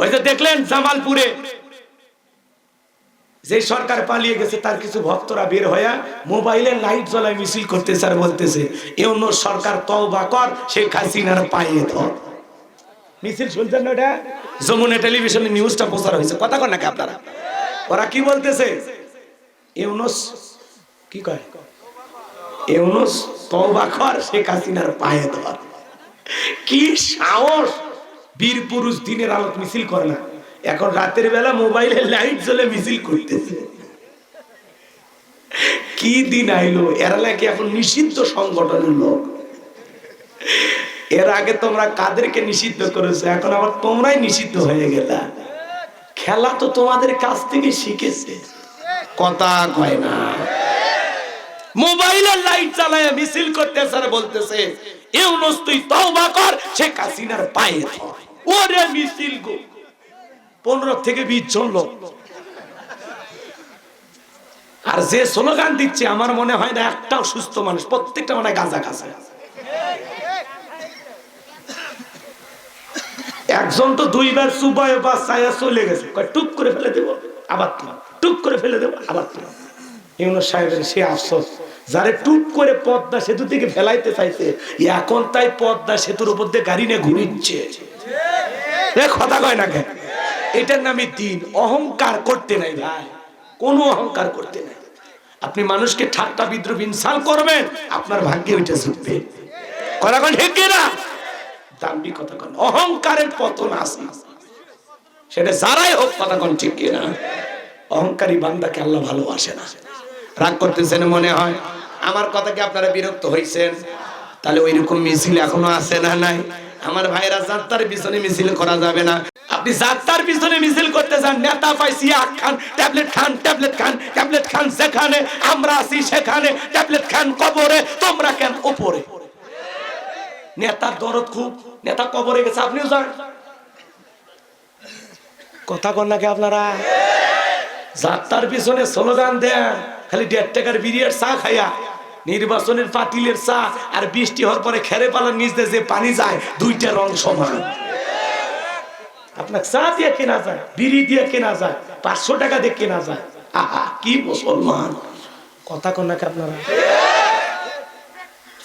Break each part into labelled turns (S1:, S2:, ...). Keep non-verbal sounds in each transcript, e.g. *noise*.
S1: ওই যে দেখলেন জামালপুরে? যে সরকার পালিয়ে গেছে, তার কিছু ভক্তরা বের হয়ে মোবাইলে লাইট জ্বলায় মিছিল করতেছে আর বলতেছে, এ অন্য সরকার তওবা কর, শেখ হাসিনার পায়ে ধর। মিছিল শুনছেন না ওটা? যমুনা টেলিভিশনে নিউজটা প্রচার হয়েছে। কথা কর নাকি আপনারা? ওরা কি বলতেছে? ইউনুস, কি কয়? ইউনুস, তওবা কর, শেখ হাসিনার পায়ে ধর। কি সাহস! বীর পুরুষ দিনের আলোক মিছিল করে না। এখন রাতের বেলা মোবাইলে লাইট জ্বলে মিছিল করতেছে। কি দিন আইলো? এরা নাকি এখন নিষিদ্ধ সংগঠনের লোক। এর আগে তোমরা কাদেরকে নিষিদ্ধ করেছ, এখন আবার তোমরাই নিষিদ্ধ হয়ে গেলা। খেলা তো তোমাদের কাছ থেকে শিখেছে। কথা কয় না। মোবাইলের লাইট চালায় মিছিল করতেছে আর বলতেছে, ইউনুস, তুই তওবা কর সে কাসিনার পায়ে ধর। মিছিল গো। পনেরো থেকে বিশ জন লোক। আর যে স্লোগান দিচ্ছে, আমার মনে হয় না একটাও সুস্থ মানুষ, প্রত্যেকটা মানে গাঁজা গাঁজা একজন তো দুইবার সুবাই বা ছায়া চলে গেছে। টুক করে ফেলে দেবো, আবার তোমার। টুক করে ফেলে দেবো, আবার তোমার। ইউনুস সাহেবের সে আফসোস। যারে টুক করে পদ্মা সেতু থেকে ফেলাইতে চাইছে, এখন তাই পদ্মা সেতুর উপর দিয়ে গাড়ি নিয়ে ঘুরিচ্ছে না এটার নামে দিন। অহংকার করতে নাই ভাই। কোনো অহংকার করতে নাই। আপনি মানুষকে ঠাট্টা বিদ্রুপ ইনসাল করবেন, আপনার ভাগ্যে ওইটা ছুটবে। কথা কন ঠিক না দাম্বি কথা কন। অহংকারের পতন আছে। সেটা যারাই হোক, কথা কন ঠিক কিনা? অহংকারী বান্দাকে আল্লাহ ভালোবাসে না। রাগ করতেছেন মনে হয়? আমার কথা কি আপনারা বিরক্ত হয়েছেন তাহলে ওইরকম মিছিল এখনও আছে না নাই? আমার ভাইরা যাত্রার পিছনে মিছিল করা যাবে না। আপনি যাত্রার পিছনে মিছিল করতে চান, নেতা পাইছি আখ খান, ট্যাবলেট খান ট্যাবলেট খান ট্যাবলেট খান সেখানে, আমরা আছি সেখানে, ট্যাবলেট খান কবরে, তোমরা কেন উপরে? নেতার দরদ খুব, নেতা কবরে গেছে, আপনিও যান। কথা কন নাকি আপনারা? যাত্রার পিছনে স্লোগান দেন খালি দেড় টাকার বিরিয়ার চা খাইয়া। নির্বাচনের পাতিলের চা আর বৃষ্টি হওয়ার পরে খেরে পালার নিচ যে পানি যায়, দুইটা রং সমান। আপনার চা দিয়ে কেনা যায়, বিড়ি দিয়ে কেনা যায়, পাঁচশো টাকা দিয়ে কেনা যায়। আহা, কি মুসলমান। কথা কন নাকি আপনারা?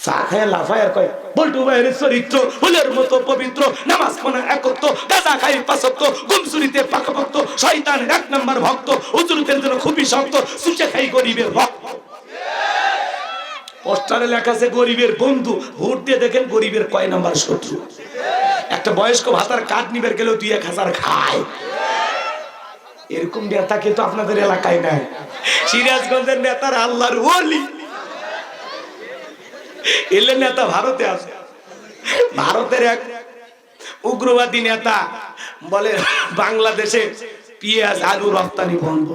S1: চা খায় লাফায় আর কয়, বল্টু ভাইয়ের চরিত্র, ফুলের মতো পবিত্র, নামাজ পড়া একত্র, গাঁজা খাই পাঁচত্ব গুমসুরিতে পাকাপত্ত শয়তানের এক নম্বর ভক্ত উজুরুতের জন্য খুবই শক্ত, সুচে খাই গরিবের ভক্ত। পোস্টারে লেখা আছে, গরিবের বন্ধু। ভোট দিয়ে দেখেন গরিবের কয় নাম্বার শত্রু। একটা বয়স্ক ভাতার কাঠ নিবের গেলেও দুই এক হাজার খায়। এরকম নেতা কিন্তু আপনাদের এলাকায় নাই। সিরাজগঞ্জের নেতার আল্লাহর ওলি। এলে নেতা ভারতে আছে। ভারতের এক উগ্রবাদী নেতা বলে, বাংলাদেশে পেঁয়াজ, আলু রপ্তানি বন্ধ।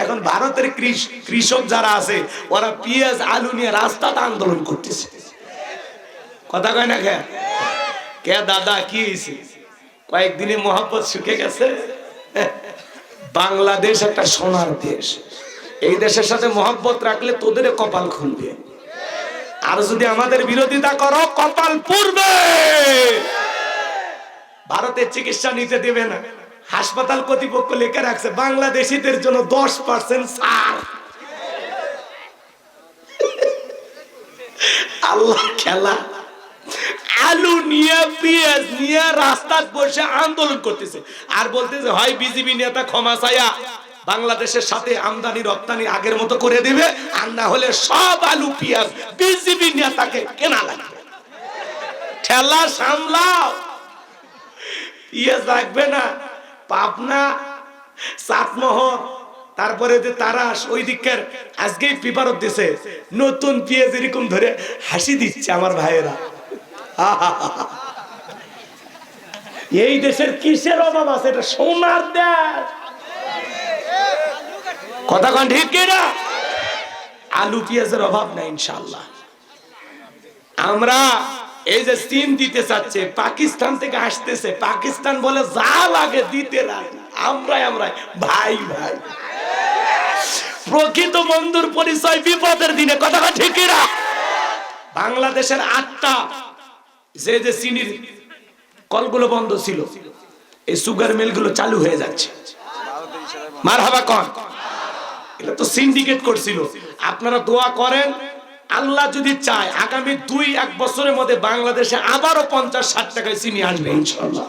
S1: এখন ভারতের কৃষক যারা আছে, ওরা পেঁয়াজ, আলু নিয়ে রাস্তাতে আন্দোলন করতেছে। কথা কয় না কে? কে দাদা, কি হয়েছে কয়েকদিনে মহাপত শুকে গেছে। বাংলাদেশ একটা সোনার দেশ। এই দেশের সাথে মহব্বত রাখলে তোদের কপাল খুলবে। আর যদি আমাদের বিরোধিতা করো, কপাল পূর্বে ভারতের চিকিৎসা নিতে দেবে না। হাসপাতাল কর্তৃপক্ষ লেখা রাখছে, বাংলাদেশিদের জন্য দশ পার্সেন্ট ছাড়। আল্লাহ খেলা। আলু নিয়ে, পেঁয়াজ নিয়ে রাস্তায় বসে আন্দোলন করতেছে। আর বলতেছে, হয় বিজেপি নেতা ক্ষমা চায়া, বাংলাদেশের সাথে আমদানি, রপ্তানি আগের মতো করে দিবে, আর না হলে সব আলু, পেঁয়াজ বিজেপি নেতাকে কেনা লাগবে। ঠেলা সামলাও। পেঁয়াজ রাখবে না। পাবনা সাতমোহর তারপরে যে তারাস, ওই দিকের আজকেই পেপারত দিছে। নতুন পেঁয়াজ এরকম ধরে হাসি দিচ্ছে আমার ভাইয়েরা। *laughs* এই দেশের কিসের অভাব আছে? এটা সোনার দেশ। কথা কন ঠিক না? আলু পেঁয়াজের অভাব নাই ইনশাল্লাহ আমরা এই যে সিম দিতে চাচ্ছে, পাকিস্তান থেকে আসতেছে, পাকিস্তান বলে যা লাগে দিতে আমরাই আমরাই। ভাই ভাই। প্রকৃত বন্ধুর পরিচয় বিপদের দিনে, কথা ঠিক না বাংলাদেশের আটটা, যে যে চিনির কলগুলো বন্ধ ছিল, এই সুগার মিলগুলো চালু হয়ে যাচ্ছে। মার হাবা কন এটা তো সিন্ডিকেট করছিল। আপনারা দোয়া করেন আল্লাহ যদি চায় আগামী দুই এক বছরের মধ্যে বাংলাদেশে আবারও পঞ্চাশ ষাট টাকায় চিনি আসবে। ইনশাল্লাহ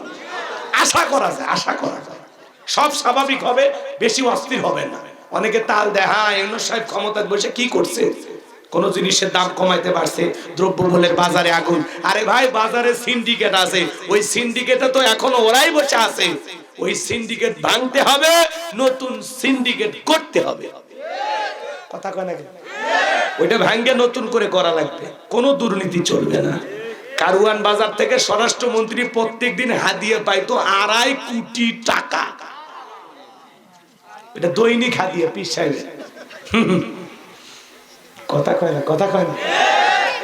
S1: আশা করা যায় আশা করা যায়। সব স্বাভাবিক হবে বেশি অস্থির হবে না। অনেকে তাল দেয় হ্যাঁ এমন সাহেব ক্ষমতায় বসে কি করছে? কোন জিনিসের দাম কমাইতে পারছে দ্রব্য মূল্যের বাজারে আগুন। আরে ভাই বাজারে সিন্ডিকেট আছে। ওই সিন্ডিকেটে তো এখনও ওরাই বসে আছে। ওই সিন্ডিকেট ভাঙতে হবে নতুন সিন্ডিকেট করতে হবে। কথা কয় নাকি ওইটা ভাঙ্গে নতুন করে করা লাগবে। কোনো দুর্নীতি চলবে না। কারুয়ান বাজার থেকে স্বরাষ্ট্রমন্ত্রী প্রত্যেক দিন হাদিয়ে পাইতো আড়াই কোটি টাকা। এটা দৈনিক হাদিয়ে পিস কথা কয় না, কথা কয় না।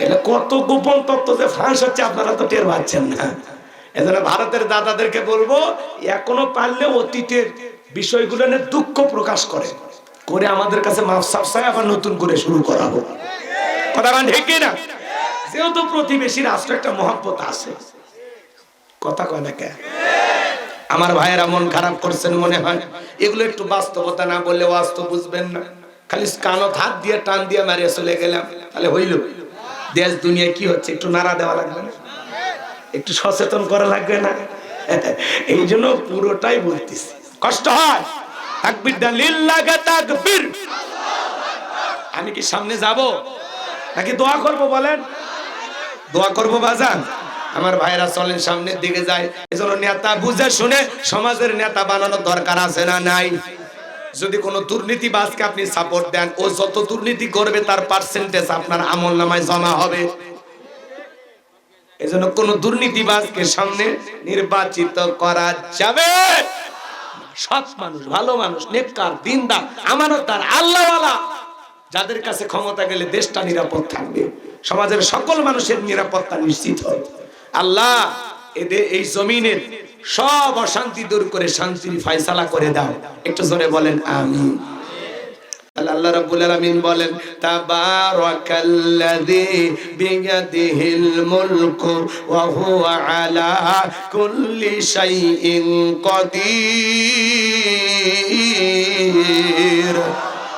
S1: এটা কত গোপন তত্ত্ব যে ফ্রান্স হচ্ছে, আপনারা তো টের পাচ্ছেন না। এজন্য ভারতের দাদাদেরকে বলব, এখনও পারলে অতীতের বিষয়গুলো নিয়ে দুঃখ প্রকাশ করে করে আমাদের কাছে মাফ সাফসায় আবার নতুন করে শুরু করাবো। কথা মানে ঠিক না যেহেতু প্রতিবেশী রাষ্ট্র একটা মহাব্বত আছে। কথা কয় না কে? আমার ভাইয়েরা মন খারাপ করছেন মনে হয়। এগুলো একটু বাস্তবতা না বললে বাস্তব বুঝবেন না। খালি কানত হাত দিয়ে টান দিয়ে মারিয়ে চলে গেলাম। তাহলে হইল। দেশ, দুনিয়া কি হচ্ছে একটু নাড়া দেওয়া লাগবে না? একটু সচেতন করা লাগবে না? এই জন্য পুরোটাই বলতেছি। কষ্ট হয়? তাকবির দা লিল্লাহি তাকবীর। আমি কি সামনে যাব? নাকি দোয়া করব বলেন? দোয়া করব বাজান। আমার ভাইরা চলেন সামনের দিকে যায়। এজন্য নেতা বুঝে শুনে সমাজের নেতা বানানোর দরকার আছে না নাই? যদি কোনো দুর্নীতিবাজকে আপনি সাপোর্ট দেন, ও যত দুর্নীতি করবে, তার পার্সেন্টেজ আপনার আমল নামায় জমা হবে। এজন্য কোন দুর্নীতিবাজকে সামনে নির্বাচিত করা যাবে সৎ মানুষ, ভালো মানুষ, নেককার, দিনদার, আমানতদার, আল্লাহওয়ালা। যাদের কাছে ক্ষমতা গেলে দেশটা নিরাপদ থাকবে। সমাজের সকল মানুষের নিরাপত্তা নিশ্চিত হবে আল্লাহ এদের এই জমিনের সব অশান্তি দূর করে শান্তির ফয়সালা করে দাও। একটু জোরে বলেন আমিন আল্লাহ রাব্বুল আলামিন বলেন তাবারাকাল্লাযী বিয়াদিহিল মুলকু ওয়া হুয়া আলা কুল্লি শাইইন কাদির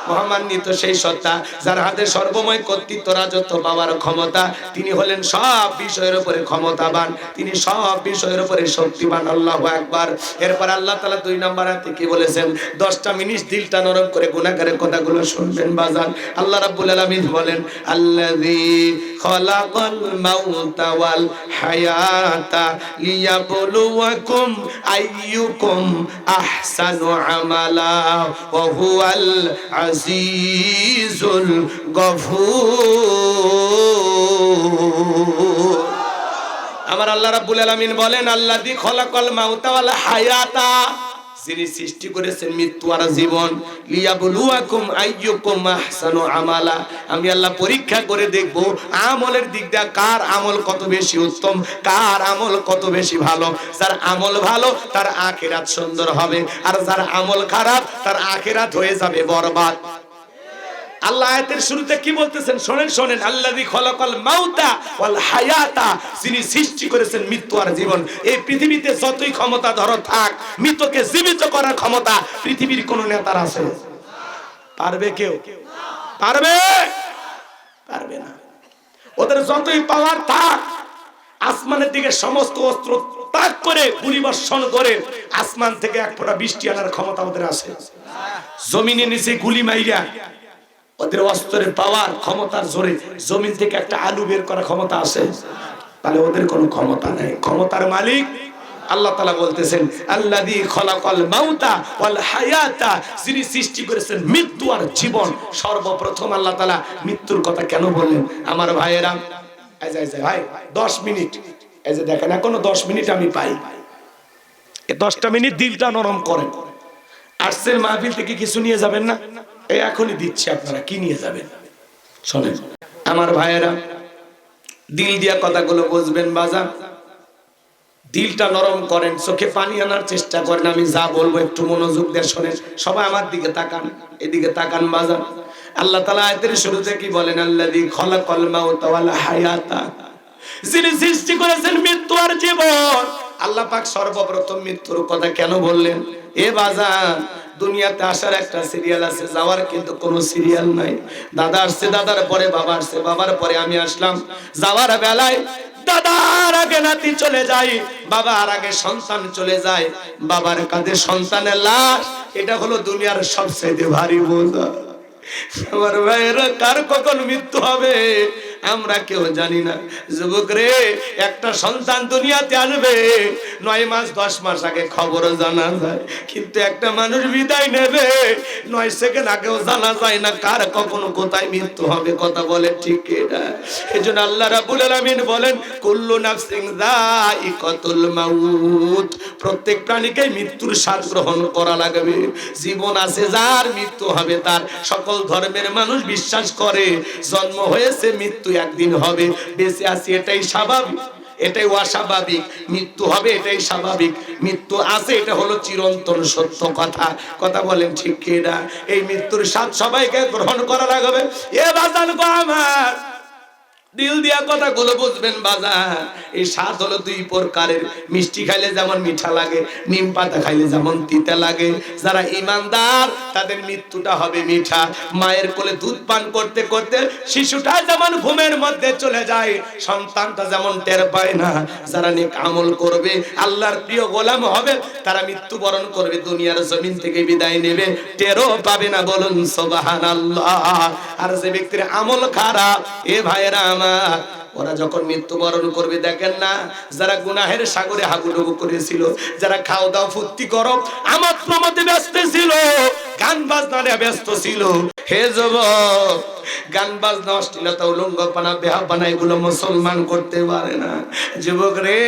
S1: মহামান্বিত সেই সত্তা যার হাতে সর্বময় কর্তৃত্ব রাজত্ব পাওয়ার ক্ষমতা, তিনি হলেন সব বিষয়ের উপরে ক্ষমতাবান, তিনি সব বিষয়ের উপরে শক্তিবান, আল্লাহ একবার এরপর আল্লাহ তালা দুই নম্বর হাতে কি বলেছেন? দশটা মিনিট দিলটা নরম করে গুণাগারের কথাগুলো শুনবেন বাজান। আল্লাহ রাব্বুল আলামিন বলেন, আল্লাযী আমালা আজিজুল গফুর। আমার আল্লাহ রাব্বুল আলামিন বলেন আল্লাযী খলাকাল মাউতা ওয়াল হায়াতা। যিনি সৃষ্টি করেছেন মৃত্যু আর জীবন আমালা। আমি আল্লাহ পরীক্ষা করে দেখব, আমলের দিক দিয়ে কার আমল কত বেশি উত্তম, কার আমল কত বেশি ভালো। যার আমল ভালো, তার আখিরাত সুন্দর হবে, আর যার আমল খারাপ, তার আখিরাত হয়ে যাবে বরবাদ। আল্লাহ আয়াতের শুরুতে কি বলতেছেন? শোনেন শোনেন। আল্লাযী খলাকাল মাউতা ওয়াল হায়াতা, যিনি সৃষ্টি করেছেন মৃত্যু আর জীবন। এই পৃথিবীতে যতই ক্ষমতা ধর থাক, মৃতকে জীবিত করার ক্ষমতা পৃথিবীর কোন নেতার আছে। পারবে কেউ? পারবে? পারবে না। ওদের যতই পাওয়ার থাক, আসমানের দিকে সমস্ত অস্ত্র তাক করে গুলিবর্ষণ করে, আসমান থেকে এক ফোঁটা বৃষ্টি আনার ক্ষমতা ওদের আছে। জমিনে নিচে গুলি মাইরা ওদের অস্ত্রের পাওয়ার ক্ষমতার জোরে জমিন থেকে একটা আলু বের করার ক্ষমতা আছে। তাহলে ওদের কোনো ক্ষমতা নেই। ক্ষমতার মালিক আল্লাহ তালা বলতেছেন আল্লাদি খলাকল মাউতা ওয়াল হায়াতা। যিনি সৃষ্টি করেছেন মৃত্যু আর জীবন, সর্বপ্রথম আল্লাহ তালা মৃত্যুর কথা কেন বললেন? আমার ভাইয়েরা ভাই, দশ মিনিট। এই যে দেখেন, এখনও দশ মিনিট আমি পাই। দশটা মিনিট দিলটা নরম করেন। আর্টসের মাহফিল থেকে কিছু নিয়ে যাবেন না? এখনই দিচ্ছি আপনারা, কি নিয়ে যাবেন? শোনেন, আমার ভাইয়েরা, দিল দিয়া কথাগুলো বুঝবেন বাজার দিলটা নরম করেন, চোখে পানি আনার চেষ্টা করেন, আমি যা বলব একটু মনোযোগ দিয়ে শোনেন। সবাই আমার দিকে তাকান, এদিকে তাকান বাজার আল্লাহ তালা আয়তের শুরুতে কি বলেন? আল্লাহ দি খলা কলমা ও ওয়াল হায়াতা। যিনি সৃষ্টি করেছেন মৃত্যু আর জীবন। আল্লাহ পাক সর্বপ্রথম মৃত্যুর কথা কেন বললেন? এ বাজান দুনিয়াতে আসার একটা সিরিয়াল আছে, যাওয়ার কিন্তু কোনো সিরিয়াল নাই। দাদা আসছে, দাদার পরে বাবা আসছে, বাবার পরে আমি আসলাম। যাওয়ার বেলায় দাদার আগে নাতি চলে যায়, বাবার আগে সন্তান চলে যায়। বাবার কাঁধে সন্তানের লাশ, এটা হলো দুনিয়ার সবচেয়ে ভারী বোঝা। আমার ভাইয়েরা কার কখন মৃত্যু হবে? আমরা কেউ জানি না। যুবক রে, একটা সন্তান দুনিয়াতে আসবে নয় মাস, দশ মাস আগে খবরও জানা যায়, কিন্তু একটা মানুষ বিদায় নেবে। নয় সেকেন্ড আগেও জানা যায় না কার কখন কোথায় মৃত্যু হবে, কথা বলে ঠিক এটা এই জন্য আল্লাহ রাবুল আলমিন বলেন, কুল্লু নাফসিং যায়িকাতুল মাউত। প্রত্যেক প্রাণীকে মৃত্যুর স্বাদ গ্রহণ করা লাগবে। জীবন আছে, যার মৃত্যু হবে তার। সকল ধর্মের মানুষ বিশ্বাস করে, জন্ম হয়েছে, মৃত্যু একদিন হবে। বেঁচে আছি, এটাই স্বাভাবিক। এটাই অস্বাভাবিক। মৃত্যু হবে, এটাই স্বাভাবিক। মৃত্যু আছে, এটা হলো চিরন্তন সত্য কথা। কথা বলেন ঠিক কিনা? এই মৃত্যুর স্বাদ সবাইকে গ্রহণ করা লাগবে। এ বাজান গো আমার। দিল দিয়া কথাগুলো বুঝবেন বাজার। এই স্বাদ হলো দুই প্রকারের। মিষ্টি খাইলে যেমন মিঠা লাগে, নিম পাতা খাইলে যেমন তিতা লাগে। যারা ইমানদার, তাদের মৃত্যুটা হবে মিঠা। মায়ের কোলে দুধ পান করতে করতে শিশুটা যেমন ঘুমের মধ্যে চলে যায়, সন্তানটা যেমন টের পায় না। যারা নেক আমল করবে, আল্লাহর প্রিয় গোলাম হবে, তারা মৃত্যুবরণ করবে, দুনিয়ার জমিন থেকে বিদায় নেবে। টেরও পাবে না বলুন সোবাহান আর যে ব্যক্তির আমল খারাপ, এ ভাইয়েরা আমার না ওরা যখন মৃত্যুবরণ করবে, দেখেন না, যারা গুনাহের সাগরে হাগুডুবু করেছিল, যারা খাও দাও ফুর্তি করো, আমার প্রমতে ব্যস্ত ছিল, গান বাজনারে ব্যস্ত ছিল। হে যুবক, গান বাজনা অশ্লীলতা, উলঙ্গপানা, বেহাপানা, এগুলো মুসলমান করতে পারে না। যুবক রে,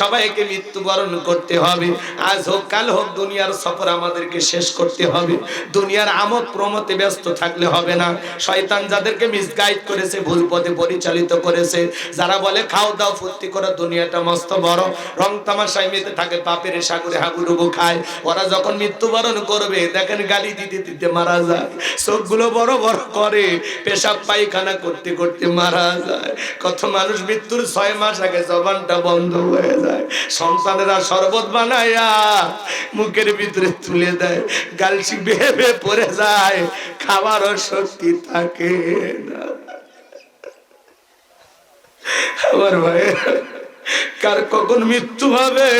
S1: সবাইকে মৃত্যুবরণ করতে হবে। আজ হোক, কাল হোক, দুনিয়ার সফর আমাদেরকে শেষ করতে হবে। দুনিয়ার আমোদ প্রমতে ব্যস্ত থাকলে হবে না। শয়তান যাদেরকে মিসগাইড করেছে, ভুল পথে পরিচালিত করেছে যারা বলে, খাও দাও, ফুর্তি করো, দুনিয়াটা মস্ত বড়। রং তামাশায় মেতে থাকে, পাপের সাগরে হাগুডুবু খায়। ওরা যখন মৃত্যুবরণ করবে, দেখেন গালি দিতে দিতে মারা যায়। চোখগুলো বড় বড় করে, পেশাব পায়খানা করতে করতে মারা যায়। কত মানুষ মৃত্যুর ছয় মাস আগে জবানটা বন্ধ হয়ে যায়। সন্তানেরা শরবত বানায়া মুখের ভিতরে তুলে দেয়। গালসি বেয়ে বেয়ে পড়ে যায়। খাবারও শক্তি থাকে না। আমার ভাই কার কখন মৃত্যু হবে?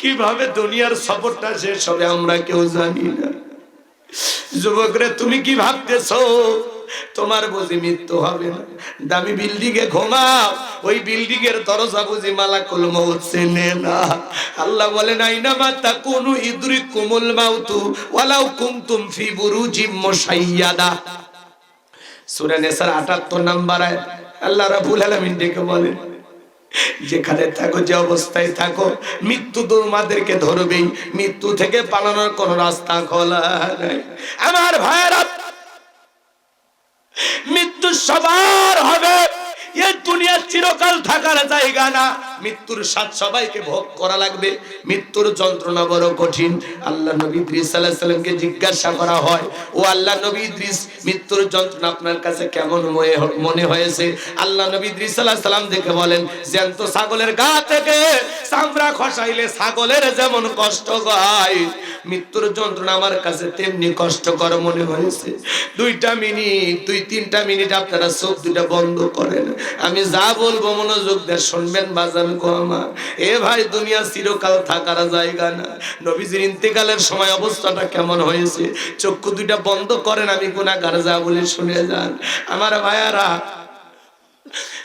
S1: কীভাবে দুনিয়ার সফরটা শেষ হবে আমরা কেউ জানি না। যুবকরে, তুমি কি ভাবতেছো? তোমার বুঝি মৃত্যু হবে না। দামি বিল্ডিং এ ঘুমাও, ওই বিল্ডিং এর দরজা বুঝি মালাকুল মউত চেনে না। আল্লাহ বলেন, আইনা মা তাকুনু ইদরিকুমুল মাউতু ওয়ালাউ কুনতুম ফি বুরুজিম মুশাইয়াদা। সূরা নিসার 78 নাম্বার আয়াত। আল্লাহ রাবুল আলমিন ডেকে বলে, যেখানে থাকো, যে অবস্থায় থাকো, মৃত্যু তোমাদেরকে ধরবেই। মৃত্যু থেকে পালানোর কোন রাস্তা খোলা নাই। আমার ভাইয়েরা, মৃত্যু সবার হবে। ছাগলের গা থেকে ছাগলের যেমন কষ্ট হয়। মৃত্যুর যন্ত্রণা আমার কাছে তেমনি কষ্টকর মনে হয়েছে। দুইটা মিনিট, দুই তিনটা মিনিট আপনারা চোখ দুইটা বন্ধ করেন। আমি যা বলব মনোযোগ দিয়ে শুনবেন বাজান গো আমার এ ভাই, দুনিয়া চিরকাল থাকার জায়গা না। নবীজির ইন্তেকালের সময় অবস্থাটা কেমন হয়েছে? চক্ষু দুইটা বন্ধ করেন, আমি গুণাগার যা বলে শুনে যান। আমার ভাইয়ারা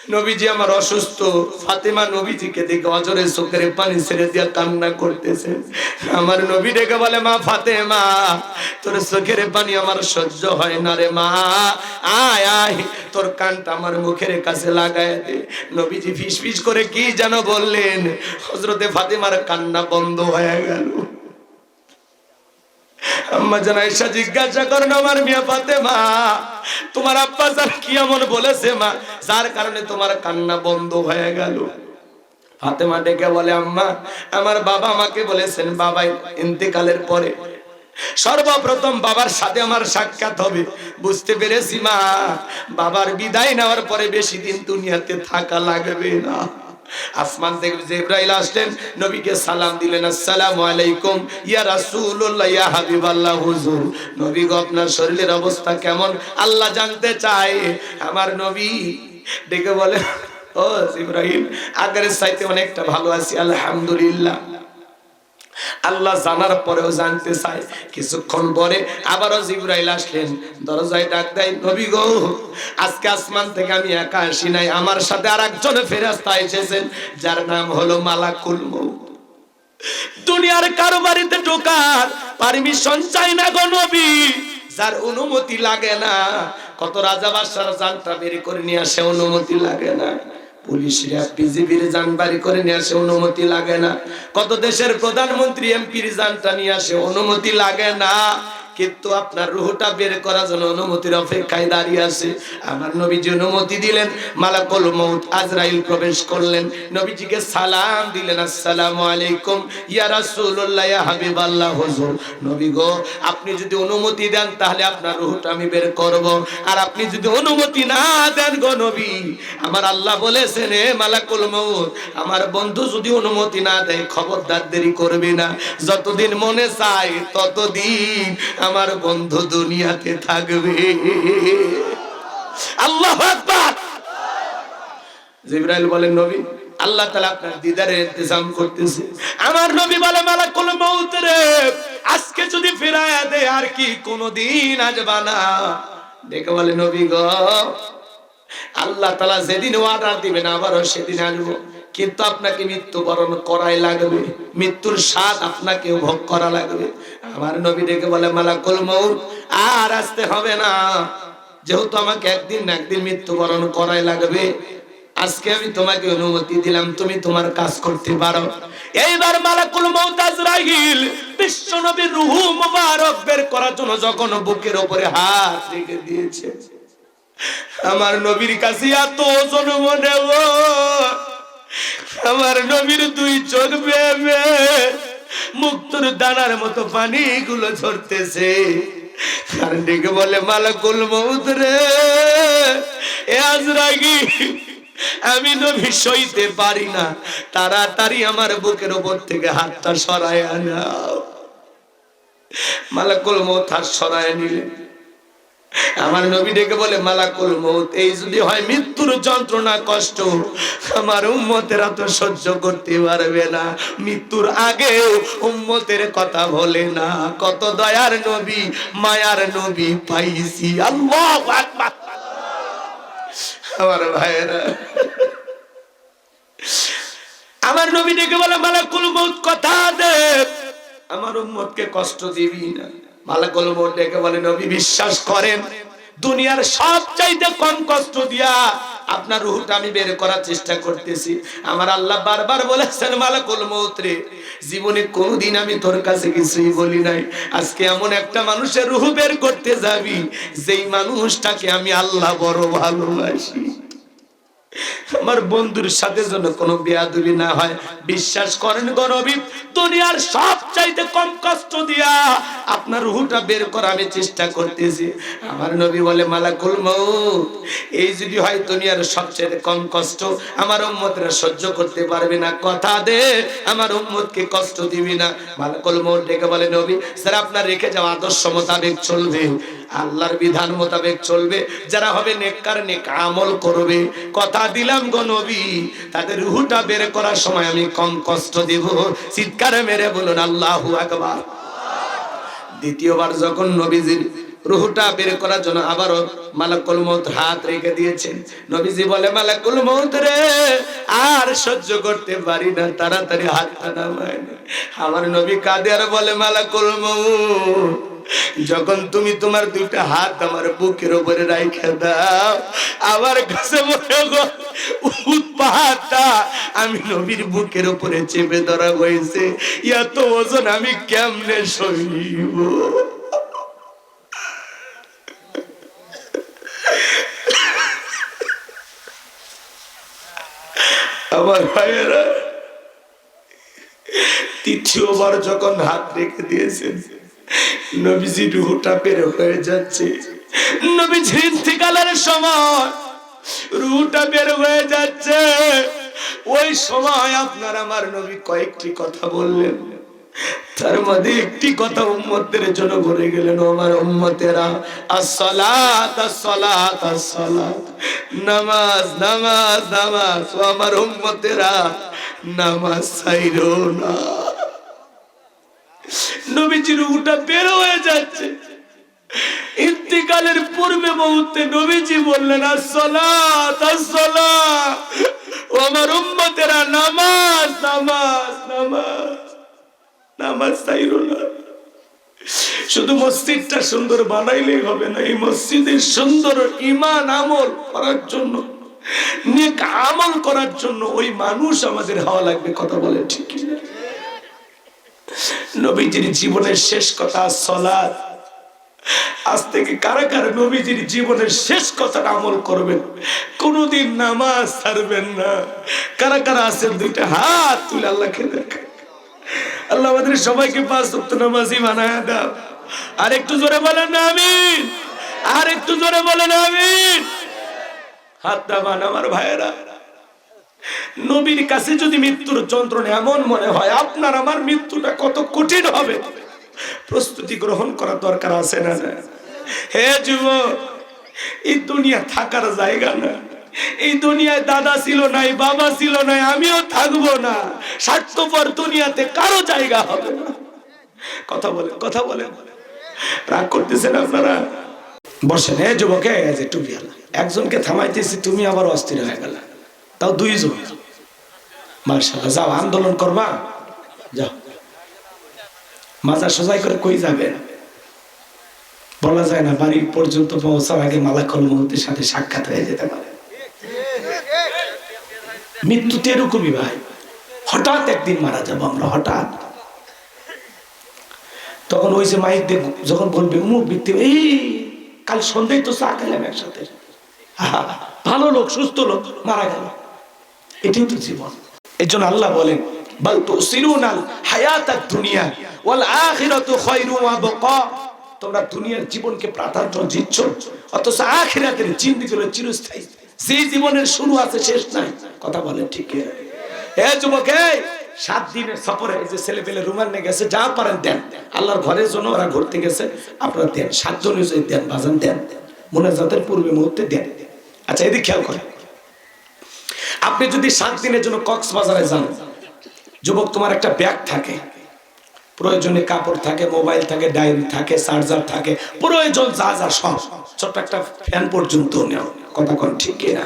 S1: নবীজি আমার অসুস্থ। ফাতেমা নবীজিকে দেখে অজরে চোখের পানি ছেড়ে দিয়া কান্না করতেছে। আমার নবী ডেকে বলে, মা ফাতেমা, তোর চোখের পানি আমার সহ্য হয় না রে মা। আয় আয়, তোর কানটা আমার মুখের কাছে লাগায় দে। নবীজি ফিস করে কি যেন বললেন। হজরতে ফাতেমার কান্না বন্ধ হয়ে গেল। আম্মা জান আয়েশা জিজ্ঞাসা আমার ফাতেমা, তোমার বলেছে মা? যার কারণে তোমার কান্না বন্ধ হয়ে গেল। ডেকে বলে, আম্মা, আমার বাবা আমাকে বলেছেন, বাবা ইন্তেকালের পরে সর্বপ্রথম বাবার সাথে আমার সাক্ষাৎ হবে। বুঝতে পেরেছি মা, বাবার বিদায় নেওয়ার পরে বেশি দিন দুনিয়াতে থাকা লাগবে না। আসমান থেকে জিব্রাইল আসলেন, নবীকে সালাম দিলেন, আসসালামু আলাইকুম, ইয়া রাসূলুল্লাহ, ইয়া হাবিবাল্লাহ, হুজুর, নবী গো, আপনার শরীরের অবস্থা কেমন? আল্লাহ জানতে চায়, আমার নবী ডেকে বলে, ও ইব্রাহিম আগের চাইতে অনেকটা ভালো আছি, আলহামদুলিল্লাহ। আল্লাহ জানার পরেও জানতে চায়। কিছুক্ষণ পরে আবারও জিব্রাইল আসলেন। দরজায় ডাক দেয়, নবী গো, আজকে আসমান থেকে আমি একা আসি নাই। আমার সাথে আর একজন ফেরেশতা এসেছেন, যার নাম হলো মালাকুল মউত। দুনিয়ার কারও বাড়িতে ঢোকার পারমিশন চাই না গো নবী। যার অনুমতি লাগে না। কত রাজা বাদশার জানটা বের করে নিয়ে আসে, অনুমতি লাগে না। পুলিশরা বিজিবির যান বাড়ি করে নিয়ে আসে, অনুমতি লাগে না। কত দেশের প্রধানমন্ত্রী, এমপির যানটা নিয়ে আসে, অনুমতি লাগে না। কিন্তু আপনার রুহটা বের করার জন্য অনুমতির অপেক্ষায় দাঁড়িয়ে আছে। আমার নবীজি অনুমতি দিলেন, মালাকুল মউত আজরাইল প্রবেশ করলেন। নবীজিকে সালাম দিলেন, আসসালামু আলাইকুম, ইয়া রাসূলুল্লাহ, ইয়া হাবিবাল্লাহ, হুজুর। নবী গো, আপনি যদি অনুমতি দেন, তাহলে আপনার রুহটা আমি বের করব। আর আপনি যদি অনুমতি না দেন গো নবী, আমার আল্লাহ বলেছেন হে মালাকুল মউত, আমার বন্ধু যদি অনুমতি না দেয়, খবরদার দেরি করবে না। যতদিন মনে চায়, ততদিন আমার বন্ধু দুনিয়াতে থাকবে। আল্লাহ জিব্রাইল বলেন, নবী, আল্লাহ তাআলা আপনার দিদারের ইন্তজাম করতেছে। আমার নবী বলে, মালাকুল মউত রে, আজকে যদি ফিরায়া দে, আর কি কোনদিন আসবা না? দেখে বলে, নবী গ, আল্লাহ তালা যেদিন ওয়াদা দিবেন, আবারও সেদিন আসব। কিন্তু আপনাকে মৃত্যুবরণ করাই লাগবে। মৃত্যুর স্বাদ আপনাকে ভোগ করা লাগবে। আমার নবী ডেকে বলে, মালাকুল মউত, আর আসতে হবে না। যেহেতু আমাকে একদিন না একদিন মৃত্যুবরণ করাই লাগবে, আজকে আমি তোমাকে অনুমতি দিলাম, তুমি তোমার কাজ করতে পারো। এইবার মালাকুল মউত আজরাইল বিশ্ব নবীর রূহ মুবারক বের করার জন্য যখন বুকের উপরে হাত রেখে দিয়েছে, আমার নবীর কাছে এত ওজন মনে হয়। আমার নবীর দুই চোখ বেবে মুক্তর দানার মতো পানি গুলো ঝরতেছে বলে, মালাকুল মৌত রে, এ আজরাগি আমি নবী সইতে পারি না। তাড়াতাড়ি আমার বুকের উপর থেকে হাতটা সরায় আনাও মালাকুল মৌত হাত সরায় নিলেন। আমার নবী ডেকে বলে, মালাকুল মৌত এই যদি হয় মৃত্যুর যন্ত্রণা, কষ্ট, আমার উম্মতেরা তো সহ্য করতে পারবে না। মৃত্যুর আগেও উম্মতের কথা বলে না। কত দয়ার নবী, মায়ার নবী পাইছি। আল্লাহু আকবার। আমার ভাইয়েরা, আমার নবী ডেকে বলে, মালাকুল মৌত কথা দে। আমার উম্মতকে কষ্ট দিবি না। মালাকুল মৌত ডেকে বলে, নবী, বিশ্বাস করেন দুনিয়ার সব চাইতে কম কষ্ট দিয়া আপনার রুহটা আমি বের করার চেষ্টা করতেছি। আমার আল্লাহ বারবার বলেছেন, মালাকুল মৌত্রে জীবনে কোনোদিন আমি তোর কাছে কিছুই বলি নাই। আজকে এমন একটা মানুষের রুহ বের করতে যাবি, যেই মানুষটাকে আমি আল্লাহ বড় ভালোবাসি। আমার বন্ধুর সাথে যেন কোনো বেয়াদুলি না হয়। বিশ্বাস করেন গরবি দুনিয়ার সব চাইতে কম কষ্ট দিয়া আপনার রুহুটা বের করা আমি চেষ্টা করতেছি। আমার নবী বলে, মালাকুল মউত, এই যদি হয় দুনিয়ার সবচেয়ে কম কষ্ট, আমার উম্মতরা সহ্য করতে পারবে না। কথা দে, আমার উম্মতকে কষ্ট দিবি না। মালাকুল মউত ডেকে বলে, নবী, স্যার, আপনার রেখে যাওয়া আদর্শ মোতাবেক চলবে। আল্লাহর বিধান মোতাবেক চলবে, যারা হবে নেককার, নেক আমল করবে। কথা দিলাম গো নবী, তাদের রুহুটা বের করার সময় আমি কম কষ্ট দেব। চিৎকারে মেরে বলুন, আল্লাহু আকবার। দ্বিতীয়বার যখন নবীজির রুহুটা বের করার জন্য আবারও মালাকুল মৌত হাত রেখে দিয়েছেন, নবীজি বলে, মালাকুল মৌত রে, আর সহ্য করতে পারি না, তাড়াতাড়ি হাতটা নামায়। আমার নবী কাঁদে আর বলে, মালাকুল মৌত যখন তুমি তোমার দুইটা হাত আমার বুকের উপরে রাইখে দাও, আমার কাছে মনে উহুদ আমি নবীর বুকের উপরে চেপে ধরা হয়েছে। এত ওজন আমি কেমনে সইব? আমার ভাইয়েরা, তৃতীয়বার যখন হাত রেখে দিয়েছেন রুহটা বের হয়ে যাচ্ছে। নবীজি ইন্তিকালের সময় রুহটা বের হয়ে যাচ্ছে। ওই সময় আপনার আমার নবী কয়েকটি কথা বললেন। তার মধ্যে একটি কথা উম্মতের জন্য বলে গেলেন আমার উম্মতেরা, আসসালাত আসসালাত আসসালাত। নামাজ নামাজ নামাজ আমার উম্মতেরা, নামাজ ছাইরো না। নবীজির উটা বের হয়ে যাচ্ছে। ইন্তিকালের পূর্বে মুহূর্তে নবীজি বললেন আমার উম্মতেরা, নামাজ নামাজ নামাজ নামাজ শুধু মসজিদটা সুন্দর বানাইলেই হবে না, এই মসজিদের সুন্দর ইমান আমল করার জন্য আমল করার জন্য ওই মানুষ আমাদের হওয়া লাগবে, কথা বলে ঠিক? নবীজির জীবনের শেষ কথা আজ থেকে কারা কারা নবীজির জীবনের শেষ কথাটা আমল করবেন। কোনদিন নামাজ ছাড়বেন না। কারা কারা আছেন দুইটা হাত তুলে আল্লাহকে দেখেন। আল্লাহ আমাদের সবাইকে পাঁচ বানায় দাও। আর একটু জোরে বলেন না আর একটু জোরে বলেন আমিন। হাত দামান আমার ভাইয়েরা। নবীর কাছে যদি মৃত্যুর যন্ত্রণা এমন মনে হয়, আপনার আমার মৃত্যুটা কত কঠিন হবে? প্রস্তুতি গ্রহণ করার দরকার আছে না? হে যুবক, এই দুনিয়া থাকার জায়গা না। এই দুনিয়ায় দাদা ছিল নাই, বাবা ছিল নাই, আমিও থাকব না। স্বার্থপর দুনিয়াতে কারও জায়গা হবে না। কথা বলে কথা বলে। রাগ করতেছেন আপনারা? বসেন, হে যুবকে একজনকে থামাইতেছি, তুমি আবার অস্থির হয়ে গেল। তাও দুই দুইজন। মার্শাল্লাহ যাও, আন্দোলন করবা। যাও। মাজা সোজাই করে কই যাবেন বলা যায় না, বাড়ি পর্যন্ত পৌঁছার আগে মালাকল মুহূর্তের সাথে সাক্ষাৎ হয়ে যেতে পারে। মৃত্যুতে এরকমই ভাই। হঠাৎ একদিন মারা যাব আমরা, হঠাৎ। তখন ওই যে মাইক দিয়ে যখন বলবে, উমুক ব্যক্তি এই, কাল সন্ধ্যায় তো চা খেলাম একসাথে। ভালো লোক, সুস্থ লোক, মারা গেল। এটাই তো জীবন। জন্য আল্লাহ বলেন সাত দিনের সফরে যে ছেলে পেলে রুমান গেছে, যা পারেন দেন। আল্লাহর ঘরের জন্য ওরা ঘুরতে গেছে, আপনারা দেন। সাতজন দেন, বাজান দেন। মনে যাদের পূর্বে মুহূর্তে দেন। আচ্ছা এদিকে খেয়াল করেন। আপনি যদি সাত দিনের জন্য কক্সবাজারে যান, যুবক তোমার একটা ব্যাগ থাকে। প্রয়োজনে কাপড় থাকে, মোবাইল থাকে, ডায়েরি থাকে, চার্জার থাকে, প্রয়োজন যা যা সব। ছোট্ট একটা ফ্যান পর্যন্ত নেও। কথা কোন ঠিক কিনা?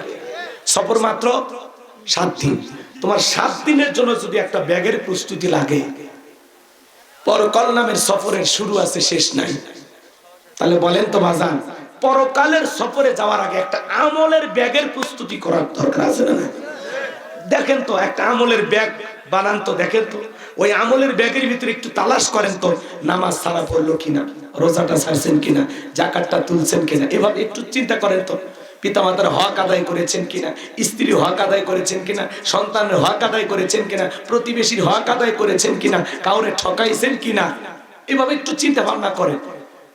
S1: সফর মাত্র সাত দিন। তোমার সাত দিনের জন্য যদি একটা ব্যাগের প্রস্তুতি লাগে, পরকাল নামের সফরের শুরু আছে, শেষ নাই। তাহলে বলেন তো বাজান, পরকালের সফরে যাওয়ার আগে একটা আমলের ব্যাগের প্রস্তুতি করার দরকার আছে না দেখেন তো, একটা আমলের ব্যাগ বানান তো, দেখেন তো। ওই আমলের ব্যাগের ভিতরে একটু তালাশ করেন তো, নামাজ ছাড়া পড়ল কিনা, রোজাটা ছাড়ছেন কিনা, জাকাতটা তুলছেন কিনা, এভাবে একটু চিন্তা করেন তো। পিতামাতার হক আদায় করেছেন কিনা স্ত্রী হক আদায় করেছেন কিনা, সন্তানের হক আদায় করেছেন কিনা, প্রতিবেশীর হক আদায় করেছেন কিনা, কাউরে ঠকাইছেন কিনা, এভাবে একটু চিন্তা ভাবনা করেন।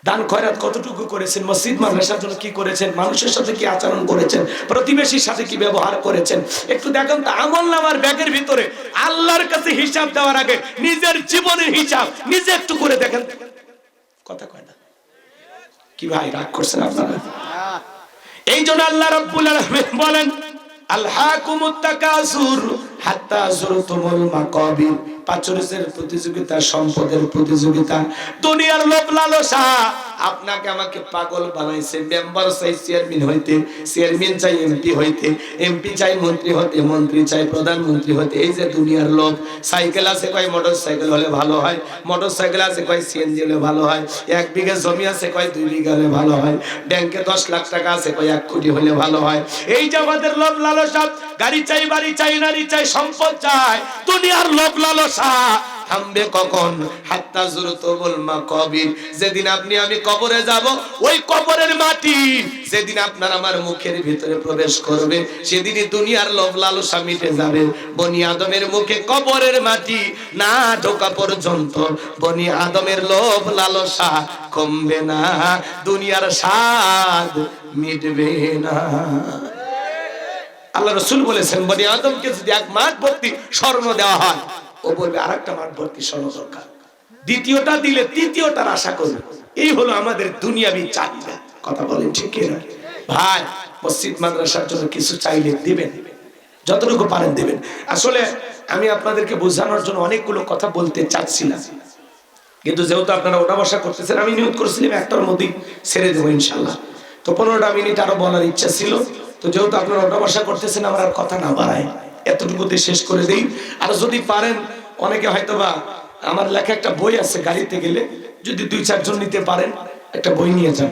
S1: দান খয়রাত কতটুকু করেছেন? মসজিদ মাদ্রাসার জন্য কি করেছেন? মানুষের সাথে কি আচরণ করেছেন? প্রতিবেশীর সাথে কি ব্যবহার করেছেন? একটু দেখেন তো, আমল নামার ব্যাগের ভিতরে আল্লাহর কাছে হিসাব দেওয়ার আগে নিজের জীবনের হিসাব নিজে একটু করে দেখেন। কথা কয় না। কি ভাই, রাগ করছেন আপনারা? এই জন্য আল্লাহ রাব্বুল আলামিন বলেন আলহাকুমুত তাকাসুর হাত্তা যুরতুমুল মাকাবির। পাচরের প্রতিযোগিতা, সম্পদের প্রতিযোগিতা, দুনিয়ার লোভ লালসা। আপনাকে আমাকে পাগল বানাইছে, মেম্বার চাই চেয়ারম্যান হইতে, চেয়ারম্যান চাই এমপি হইতে, এমপি চাই মন্ত্রী হতে, মন্ত্রী চাই প্রধানমন্ত্রী হতে। এই যে দুনিয়ার লোভ, সাইকেল আছে কয় মোটর সাইকেল হলে ভালো হয় মোটর সাইকেল আছে কয়, সিএনজি হলে ভালো হয়, এক বিঘা জমি আছে কয়, দুই বিঘা হলে ভালো হয়, ব্যাংকে দশ লাখ টাকা আছে কয়, এক কোটি হলে ভালো হয়। এই যে আমাদের লোভ লালসা গাড়ি চাই, বাড়ি চাই, নারী চাই, সম্পদ চাই। দুনিয়ার লোভ লালসা। থামবে কখন? হাত্তা জুরতুল মাকাবির। যেদিন আপনি, আমি কবরে যাব, ওই কবরের মাটি যেদিন আপনার আমার মুখের ভিতরে প্রবেশ করবে, সেদিনই দুনিয়ার লোভ লালসা মিটে যাবে। বনি আদমের মুখে কবরের মাটি না ঢোকা পর্যন্ত বনি আদমের লোভ লালসা কমবে না, দুনিয়ার স্বাদ মিটবে না। আল্লাহ রসুল বলেছেন, বনি আদমকে যদি এক মাঠ ভর্তি স্বর্ণ দেওয়া হয়, ও বলবে আর একটা মাঠ ভর্তি স্বর্ণ দরকার। দ্বিতীয়টা দিলে তৃতীয়টার আশা করবে। এই হলো আমাদের দুনিয়াবি চাহিদা। কথা বলেন ঠিক কিনা? ভাই, মসজিদ মাদ্রাসার জন্য কিছু চাইলে দিবেন। যতটুকু পারেন দেবেন। আসলে আমি আপনাদেরকে বোঝানোর জন্য অনেকগুলো কথা বলতে চাচ্ছিলাম। কিন্তু যেহেতু আপনারা ওটা বসা করতেছেন, আমি নিয়োগ করছিলাম, একটার মধ্যেই ছেড়ে দেবো ইনশাল্লাহ তো পনেরোটা মিনিট আরও বলার ইচ্ছা ছিল। তো যেহেতু আপনারা অন্যবাসা করতেছেন, আমার আর কথা না বাড়ায়। এতটুকুতে শেষ করে দিই। আর যদি পারেন, অনেকে হয়তো বা আমার লেখা একটা বই আছে গাড়িতে গেলে, যদি দুই চারজন নিতে পারেন, একটা বই নিয়ে যান।